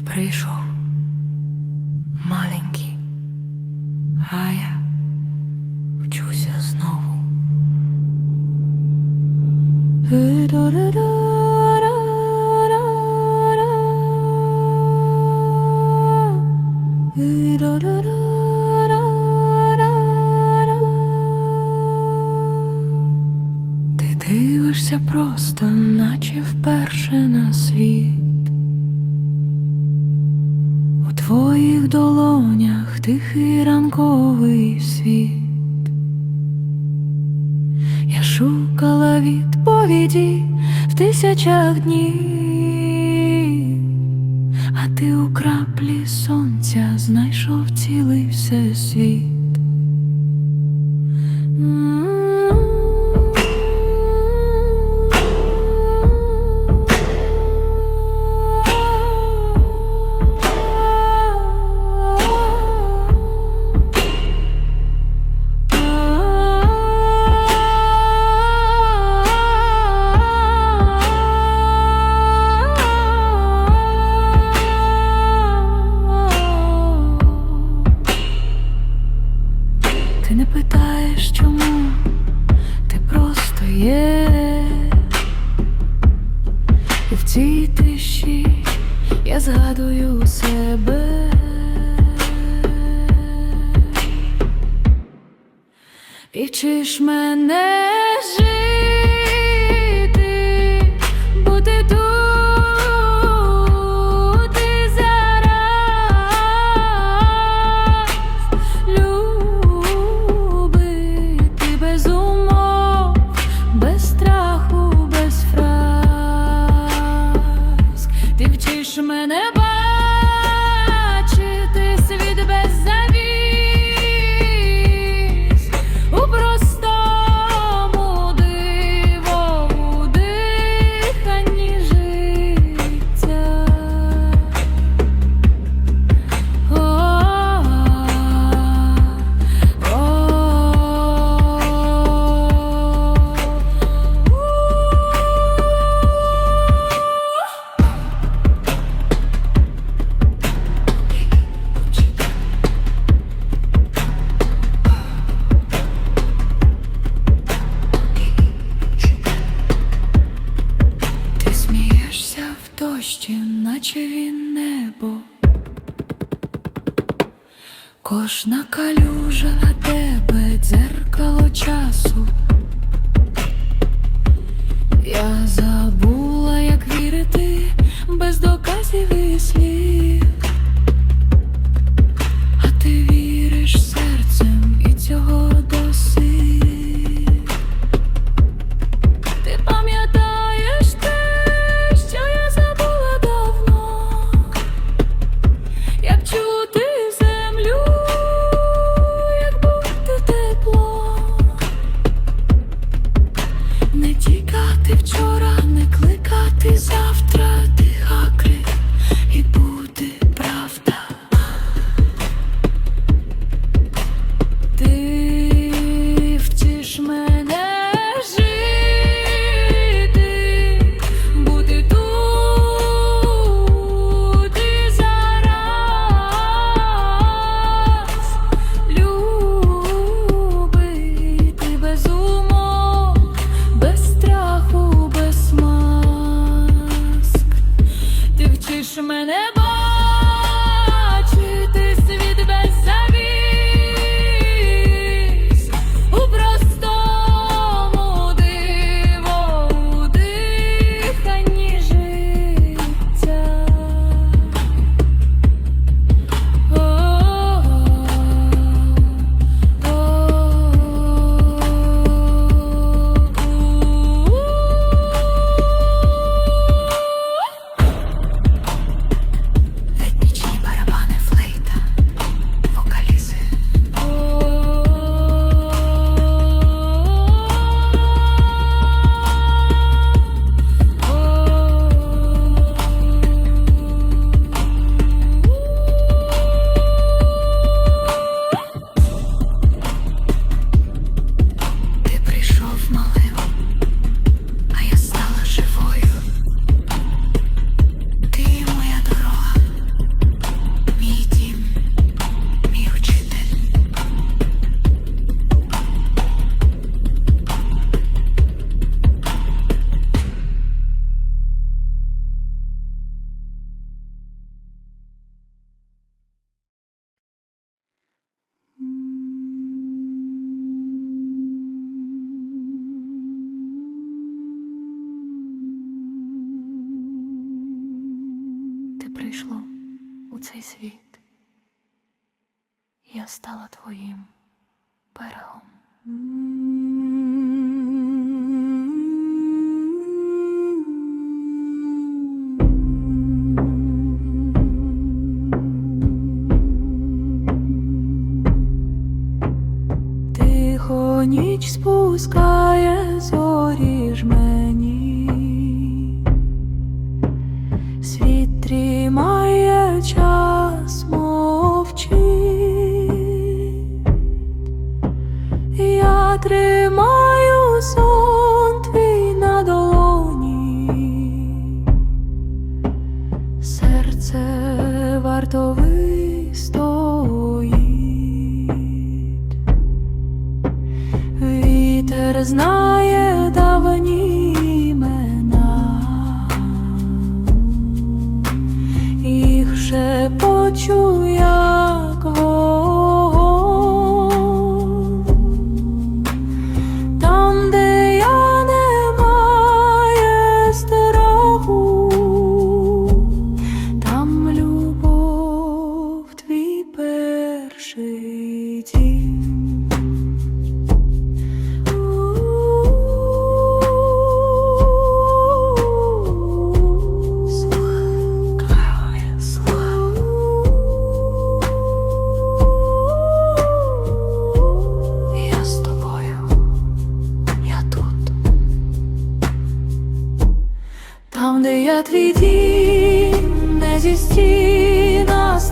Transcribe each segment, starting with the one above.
ти прийшов, маленький, а я вчуся знову. тисячах днів, а ти у краплі сонця знайшов цілий всесвіт. цій тиші я згадую себе, і вчиш мене жити. Стала твоїм берегом. Тихо ніч спускає зорі жмені. Їх Там, де я твій дім, не зі стіна з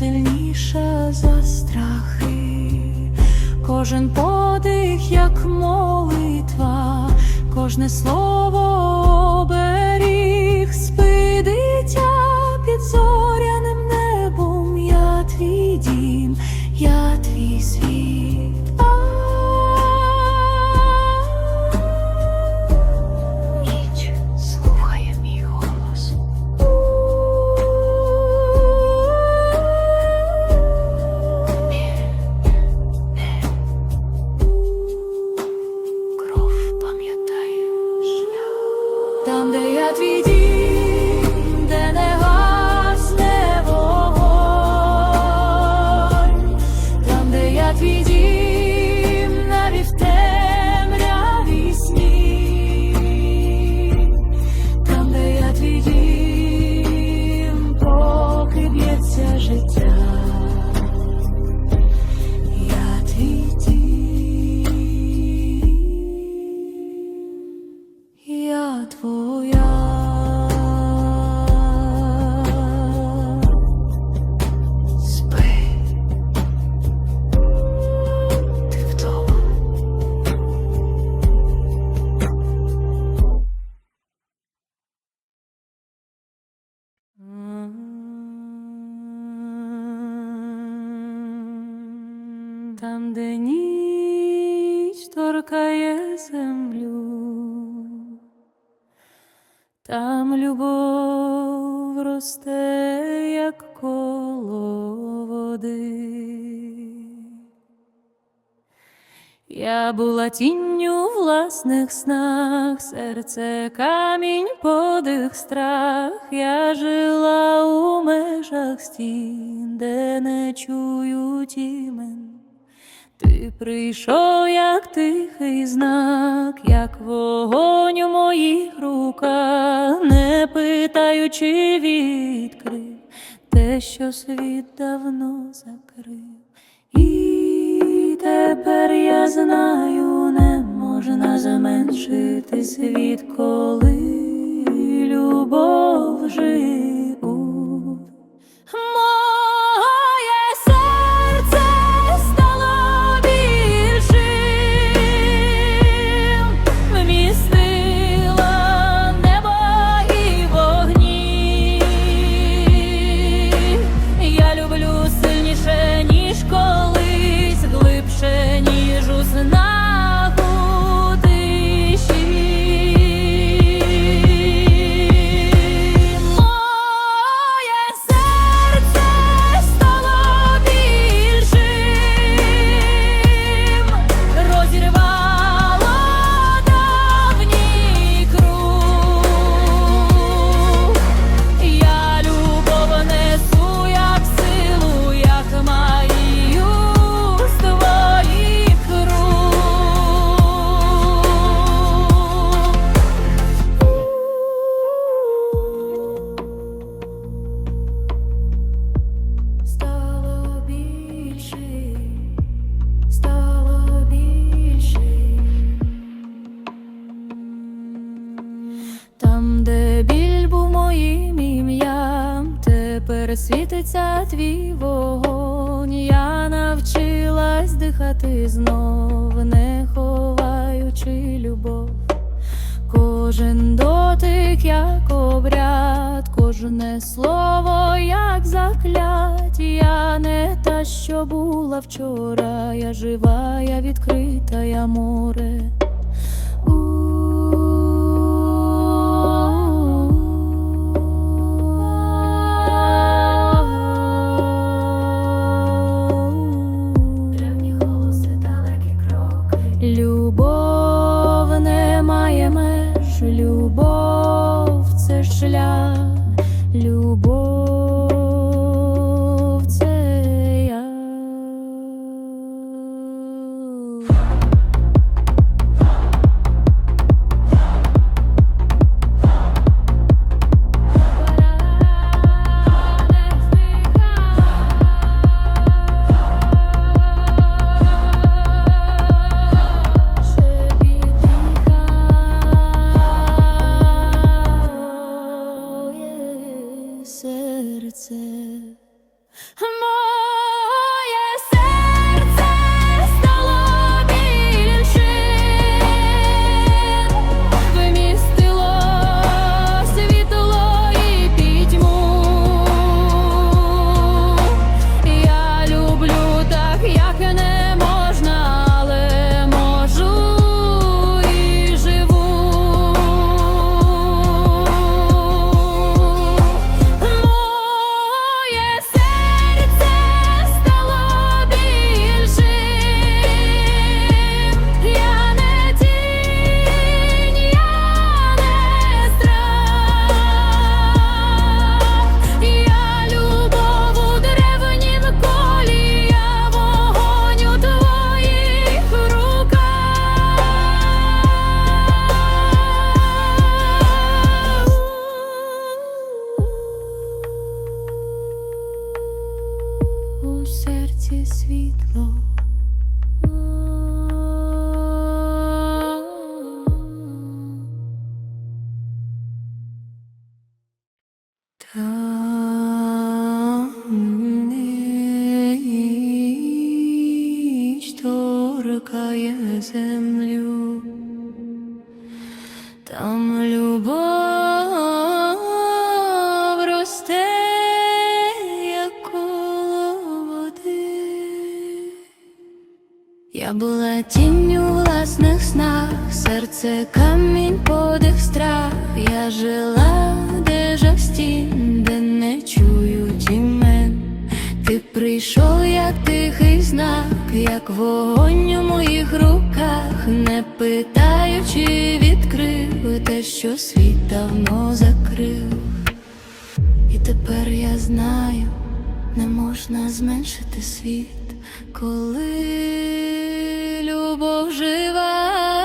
сильніша за страхи. Кожен подих, як молитва, кожне слово оберіг, спи дитя під зоряним Там, де ніч торкає землю, там любов росте, як коло води. Я була тінню в власних снах, серце камінь, подих, страх. Я жила у межах стін, де не чують імен. Ти прийшов, як тихий знак, як вогонь у моїх руках, не питаючи, відкрив те, що світ давно закрив. І тепер я знаю, не можна зменшити світ, коли любов живуть. Світиться твій вогонь, я навчилась дихати знов, не ховаючи любов. Кожен дотик, як обряд, кожне слово, як заклять. Я не та, що була вчора, я жива, я відкрита, я море. Я була тінню в власних снах, серце камінь, подих, страх. Я жила, де жах стін, де не чують імен. Ти прийшов, як тихий знак, як вогонь у моїх руках, не питаючи, відкрив те, що світ давно закрив. І тепер я знаю, не можна зменшити світ, коли любов жива.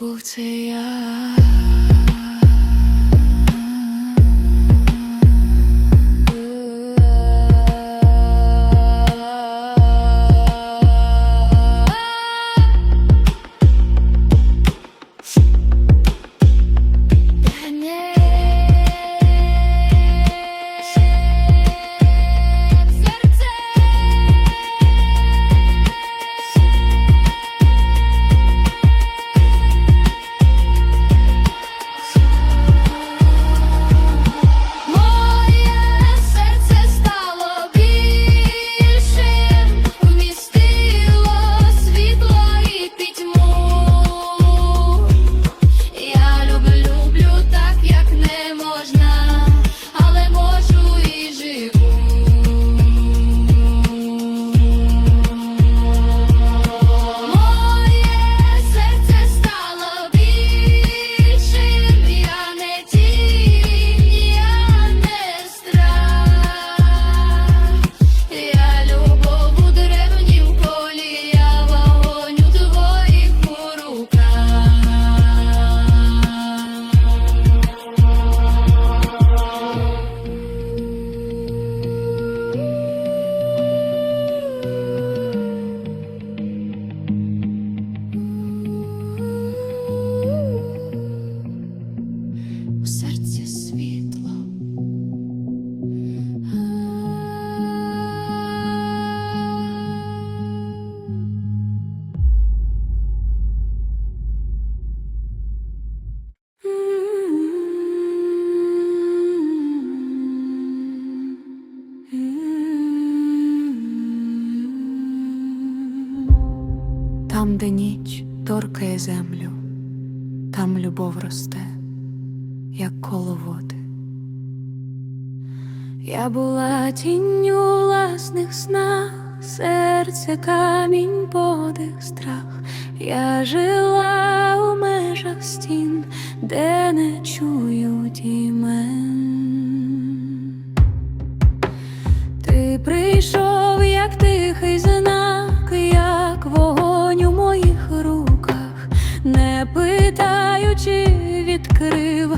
любов це я. Там, де ніч торкає землю, там любов росте, як коло води. Я була тінню власних снах, серце камінь, подих, страх. Я жила у межах стін, де не чую імен. закрив.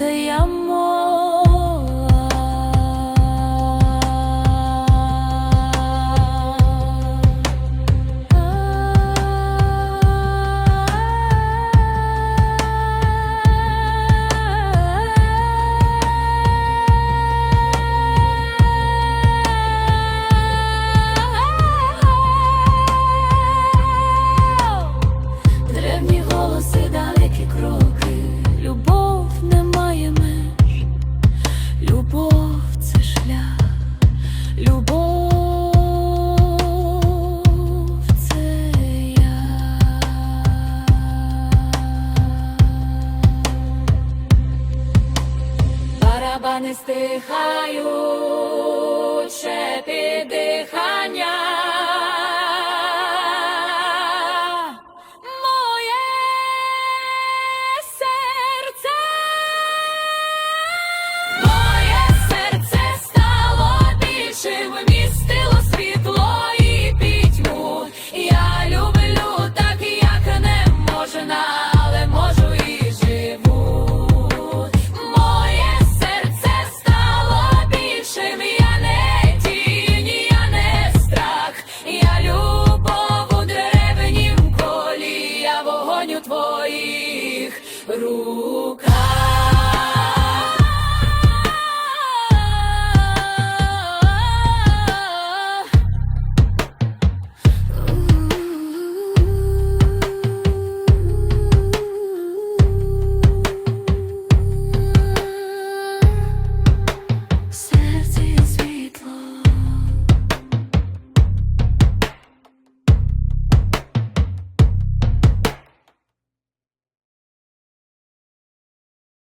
的阳光